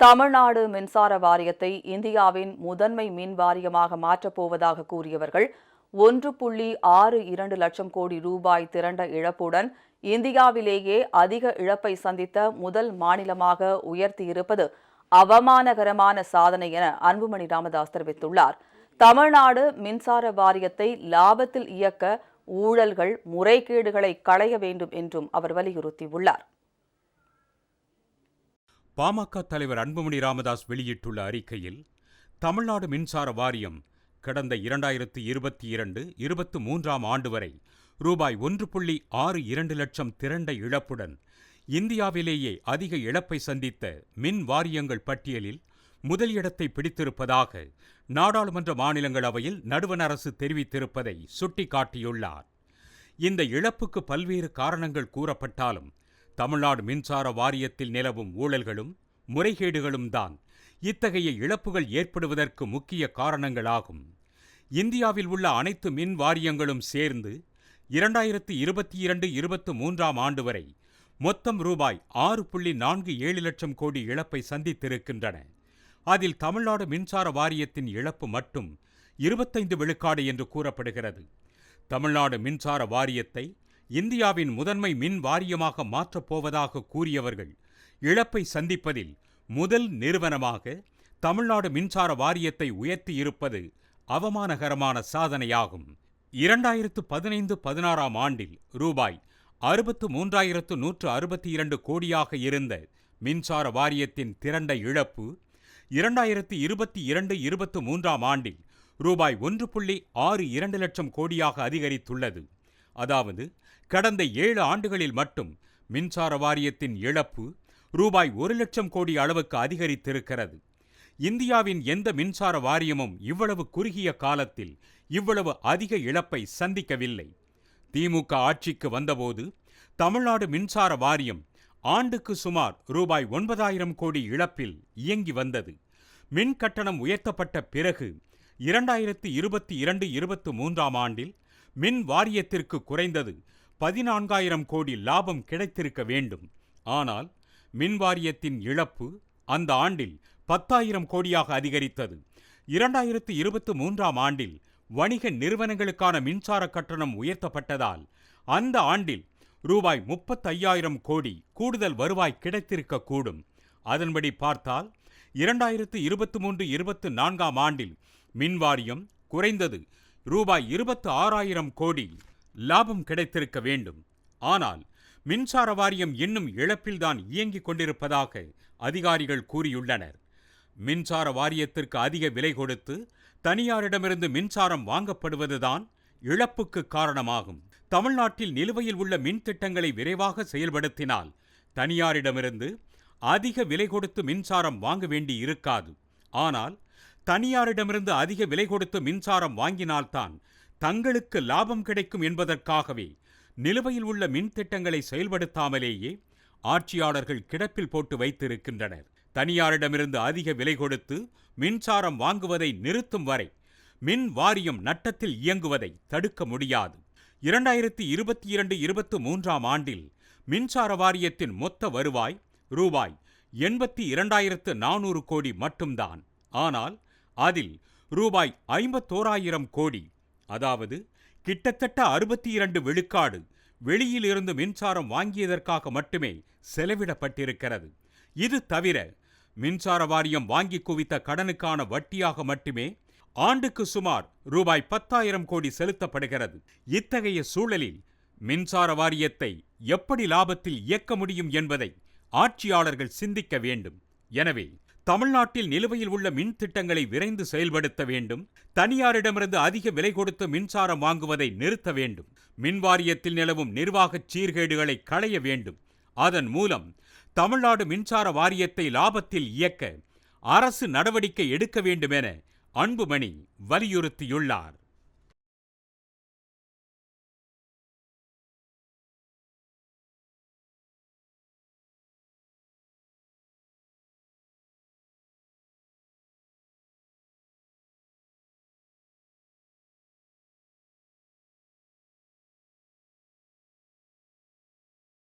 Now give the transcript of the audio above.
தமிழ்நாடு மின்சார வாரியத்தை இந்தியாவின் முதன்மை மின் வாரியமாக மாற்றப்போவதாக கூறியவர்கள் ஒன்று புள்ளி ஆறு இரண்டு லட்சம் கோடி ரூபாய் திரண்ட இழப்புடன் இந்தியாவிலேயே அதிக இழப்பை சந்தித்த முதல் மாநிலமாக உயர்த்தியிருப்பது அவமானகரமான சாதனை என அன்புமணி ராமதாஸ் தெரிவித்துள்ளார். தமிழ்நாடு மின்சார வாரியத்தை லாபத்தில் இயக்க ஊழல்கள் முறைகேடுகளை களைய வேண்டும் என்றும் அவர் வலியுறுத்தியுள்ளார். பாமக தலைவர் அன்புமணி ராமதாஸ் வெளியிட்டுள்ள அறிக்கையில் தமிழ்நாடு மின்சார வாரியம் கடந்த இரண்டாயிரத்து இருபத்தி இரண்டு இருபத்து மூன்றாம் ஆண்டு வரை ரூபாய் ஒன்று புள்ளி ஆறு இரண்டு லட்சம் திரண்ட இழப்புடன் இந்தியாவிலேயே அதிக இழப்பை சந்தித்த மின் வாரியங்கள் பட்டியலில் முதல் இடத்தை பிடித்திருப்பதாக நாடாளுமன்ற மாநிலங்களவையில் நடுவண் அரசு தெரிவித்திருப்பதை சுட்டிக்காட்டியுள்ளார். இந்த இழப்புக்கு பல்வேறு காரணங்கள் கூறப்பட்டாலும் தமிழ்நாடு மின்சார வாரியத்தில் நிலவும் ஊழல்களும் முறைகேடுகளும் தான் இத்தகைய இழப்புகள் ஏற்படுவதற்கு முக்கிய காரணங்களாகும். இந்தியாவில் உள்ள அனைத்து மின் வாரியங்களும் சேர்ந்து இரண்டாயிரத்தி இருபத்தி இரண்டு இருபத்து மூன்றாம் ஆண்டு வரை மொத்தம் ரூபாய் ஆறு புள்ளி நான்கு ஏழு லட்சம் கோடி இழப்பை சந்தித்திருக்கின்றன. அதில் தமிழ்நாடு மின்சார வாரியத்தின் இழப்பு மட்டும் இருபத்தைந்து விழுக்காடு என்று கூறப்படுகிறது. தமிழ்நாடு மின்சார வாரியத்தை இந்தியாவின் முதன்மை மின் வாரியமாக மாற்றப் போவதாக கூறியவர்கள் இழப்பை சந்திப்பதில் முதல் நிறுவனமாக தமிழ்நாடு மின்சார வாரியத்தை உயர்த்தியிருப்பது அவமானகரமான சாதனையாகும். இரண்டாயிரத்து பதினைந்து பதினாறாம் ஆண்டில் ரூபாய் அறுபத்து மூன்றாயிரத்து நூற்று அறுபத்தி இரண்டு கோடியாக இருந்த மின்சார வாரியத்தின் திரண்ட இழப்பு இரண்டாயிரத்து இருபத்தி இரண்டு இருபத்து மூன்றாம் ஆண்டில் ரூபாய் ஒன்று புள்ளி ஆறு இரண்டு லட்சம் கோடியாக அதிகரித்துள்ளது. அதாவது கடந்த ஏழு ஆண்டுகளில் மட்டும் மின்சார வாரியத்தின் இழப்பு ரூபாய் ஒரு லட்சம் கோடி அளவுக்கு அதிகரித்திருக்கிறது. இந்தியாவின் எந்த மின்சார வாரியமும் இவ்வளவு குறுகிய காலத்தில் இவ்வளவு அதிக இழப்பை சந்திக்கவில்லை. திமுக ஆட்சிக்கு வந்தபோது தமிழ்நாடு மின்சார வாரியம் ஆண்டுக்கு சுமார் ரூபாய் ஒன்பதாயிரம் கோடி இழப்பில் இயங்கி வந்தது. மின் கட்டணம் உயர்த்தப்பட்ட பிறகு இரண்டாயிரத்து இருபத்தி இரண்டு இருபத்து மூன்றாம் ஆண்டில் மின் வாரியத்திற்கு குறைந்தது பதினான்காயிரம் கோடி லாபம் கிடைத்திருக்க வேண்டும். ஆனால் மின் வாரியத்தின் இழப்பு அந்த ஆண்டில் பத்தாயிரம் கோடியாக அதிகரித்தது. இரண்டாயிரத்து இருபத்து மூன்றாம் ஆண்டில் வணிக நிறுவனங்களுக்கான மின்சார கட்டணம் உயர்த்தப்பட்டதால் அந்த ஆண்டில் ரூபாய் முப்பத்தையாயிரம் கோடி கூடுதல் வருவாய் கிடைத்திருக்கக்கூடும் அதன்படி பார்த்தால் இரண்டாயிரத்து இருபத்து மூன்று இருபத்து நான்காம் ஆண்டில் மின்வாரியம் குறைந்தது ரூபாய் இருபத்து ஆறாயிரம் கோடி லாபம் கிடைத்திருக்க வேண்டும். ஆனால் மின்சார வாரியம் இன்னும் இழப்பில்தான் இயங்கிக் கொண்டிருப்பதாக அதிகாரிகள் கூறியுள்ளனர். மின்சார வாரியத்திற்கு அதிக விலை கொடுத்து தனியாரிடமிருந்து மின்சாரம் வாங்கப்படுவதுதான் இழப்புக்கு காரணமாகும். தமிழ்நாட்டில் நிலுவையில் உள்ள மின் திட்டங்களை விரைவாக செயல்படுத்தினால் தனியாரிடமிருந்து அதிக விலை கொடுத்து மின்சாரம் வாங்க வேண்டி இருக்காது. ஆனால் தனியாரிடமிருந்து அதிக விலை கொடுத்து மின்சாரம் வாங்கினால்தான் தங்களுக்கு லாபம் கிடைக்கும் என்பதற்காகவே நிலுவையில் உள்ள மின் திட்டங்களை செயல்படுத்தாமலேயே ஆட்சியாளர்கள் கிடப்பில் போட்டு வைத்திருக்கின்றனர். தனியாரிடமிருந்து அதிக விலை கொடுத்து மின்சாரம் வாங்குவதை நிறுத்தும் வரை மின் வாரியம் நட்டத்தில் இயங்குவதை தடுக்க முடியாது. இரண்டாயிரத்தி இருபத்தி இரண்டு இருபத்து மூன்றாம் ஆண்டில் மின்சார வாரியத்தின் மொத்த வருவாய் ரூபாய் எண்பத்தி இரண்டாயிரத்து நானூறு கோடி மட்டும்தான். ஆனால் அதில் ரூபாய் ஐம்பத்தோராயிரம் கோடி அதாவது கிட்டத்தட்ட அறுபத்தி இரண்டு விழுக்காடு வெளியிலிருந்து மின்சாரம் வாங்கியதற்காக மட்டுமே செலவிடப்பட்டிருக்கிறது. இது தவிர மின்சார வாரியம் வாங்கி குவித்த கடனுக்கான வட்டியாக மட்டுமே ஆண்டுக்கு சுமார் ரூபாய் பத்தாயிரம் கோடி செலுத்தப்படுகிறது. இத்தகைய சூழலில் மின்சார வாரியத்தை எப்படி லாபத்தில் இயக்க முடியும் என்பதை ஆட்சியாளர்கள் சிந்திக்க வேண்டும். எனவே தமிழ்நாட்டில் நிலுவையில் உள்ள மின் திட்டங்களை விரைந்து செயல்படுத்த வேண்டும். தனியாரிடமிருந்து அதிக விலை கொடுத்து மின்சாரம் வாங்குவதை நிறுத்த வேண்டும். மின் வாரியத்தில் நிலவும் நிர்வாகச் சீர்கேடுகளை களைய வேண்டும். அதன் மூலம் தமிழ்நாடு மின்சார வாரியத்தை லாபத்தில் இயக்க அரசு நடவடிக்கை எடுக்க வேண்டுமென அன்புமணி வலியுறுத்தியுள்ளார்.